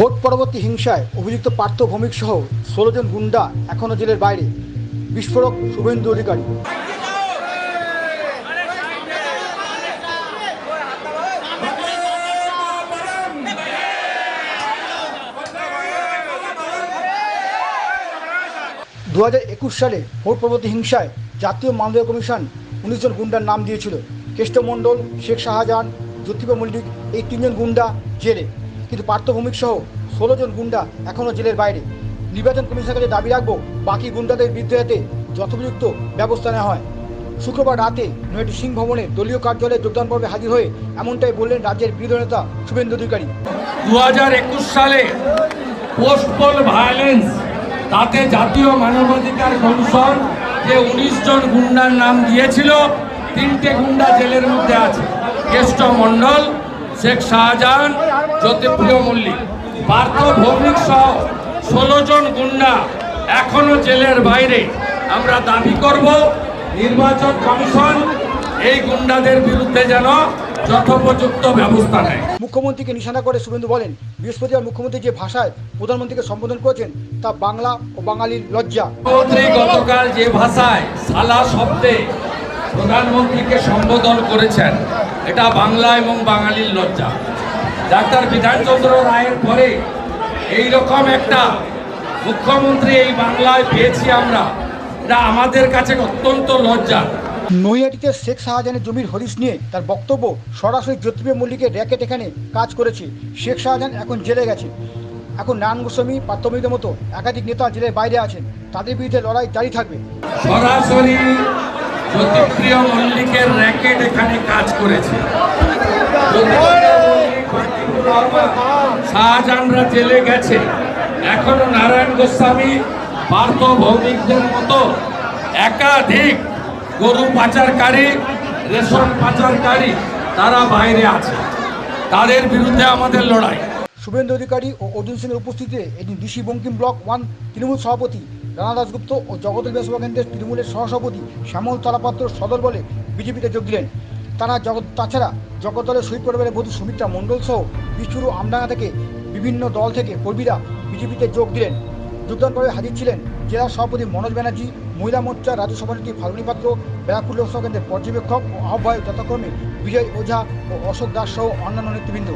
Vote পরবর্তী হিংসায় অভিযুক্ত পার্থ ভৌমিক সহ ষোলো জন গুন্ডা এখনও জেলের বাইরে। বিস্ফোরক শুভেন্দু অধিকারী। দু হাজার একুশ সালে ভোট পরবর্তী হিংসায় জাতীয় মানবাধিকার কমিশন উনিশ জন গুন্ডার নাম দিয়েছিল। কেষ্টমণ্ডল শেখ শাহজাহান, জ্যোতিবা মল্লিক এই তিনজন গুন্ডা জেলে। কিন্তু পার্থ ভৌমিক সহ ষোলো জন গুন্ডা এখনও জেলের বাইরে। নির্বাচন কমিশনের কাছে দাবি রাখব, বাকি গুন্ডাদের বিরুদ্ধে যথোপযুক্ত ব্যবস্থা নেওয়া হয়। শুক্রবার রাতে নয়টি সিং ভবনে দলীয় কার্যালয়ে যোগদান পর্বে হাজির হয়ে এমনটাই বললেন রাজ্যের বিরোধী নেতা শুভেন্দু অধিকারী। দু হাজার একুশ সালে পোস্ট পোল ভায়োলেন্স, তাতে জাতীয় মানবাধিকার কমিশন যে উনিশ জন গুন্ডার নাম দিয়েছিল, তিনটে গুন্ডা জেলের মধ্যে আছে। কেষ্ট মণ্ডল, শেখ শাহজাহান জ্যোতিপ্রিয় মল্লিক পার্থ ভৌমিক সহ ষোলো জন গুন্ডা এখনও জেলের বাইরে। আমরা দাবি করব নির্বাচন কমিশন এই গুন্ডাদের বিরুদ্ধে যেন যথোপযুক্ত ব্যবস্থা নেয়। মুখ্যমন্ত্রীকে নিশানা করে শুভেন্দু বলেন বৃহস্পতিবার মুখ্যমন্ত্রী যে ভাষায় প্রধানমন্ত্রীকে সম্বোধন করেছেন তা বাংলা ও বাঙালির লজ্জা। মুখ্যমন্ত্রী গতকাল যে ভাষায় সালা শব্দে প্রধানমন্ত্রীকে সম্বোধন করেছেন এটা বাংলা এবং বাঙালির লজ্জা। ডাক্তার বিধানচন্দ্র রায়ের পরে এই রকম একটা মুখ্যমন্ত্রী এই বাংলায় পেয়েছি আমরা। এটা আমাদের কাছে অত্যন্ত লজ্জা নৈহাটিতে শেখ শাহজাহানের জমির হদিশ নিয়ে তার বক্তব্য সরাসরি জ্যোতিপ্রিয় মল্লিকের র্যাকেট এখানে কাজ করেছে। শেখ শাহজাহান এখন জেলে গেছে। এখন নারায়ণ গোস্বামী প্রাথমিকের মতো একাধিক নেতা জেলের বাইরে আছেন। তাদের বিরুদ্ধে লড়াই জারি থাকবে। সরাসরি জ্যোতিপ্রিয় মল্লিকের র্যাকেট এখানে কাজ করেছে। শাহজাহানরা জেলে গেছে। এখনও নারায়ণ গোস্বামী পার্থ ভৌমিকদের মতো একাধিক গরু পাচারকারী, রেশন পাচারকারী তারা বাইরে আছে। তাদের বিরুদ্ধে আমাদের লড়াই। শুভেন্দু অধিকারী ও অর্জুন সিংয়ের উপস্থিতিতে এদিন DC Bankim block one Trinamool সভাপতি রানা দাসগুপ্ত ও জগদল বিধানসভা কেন্দ্রের তৃণমূলের সহসভাপতি শ্যামল তালাপাত্র সদর বলে বিজেপিতে যোগ দিলেন। তারা জগৎ, তাছাড়া জগদ্দলের শহীদ পরিবারের বধূ সুমিত্রা মণ্ডল সহ বিচুরু আমডাঙ্গা থেকে বিভিন্ন দল থেকে কর্মীরা বিজেপিতে যোগ দিলেন। যোগদান করে হাজির ছিলেন জেলা সভাপতি মনোজ ব্যানার্জি, মহিলা মোর্চা রাজ্য সভানেত্রী ফাল্গুনী পাত্র, ব্যারাকপুর লোকসভা কেন্দ্রের পর্যবেক্ষক ও আহ্বায়ক যথাক্রমে বিজয় ওঝা ও অশোক দাস সহ অন্যান্য নেতৃবৃন্দ।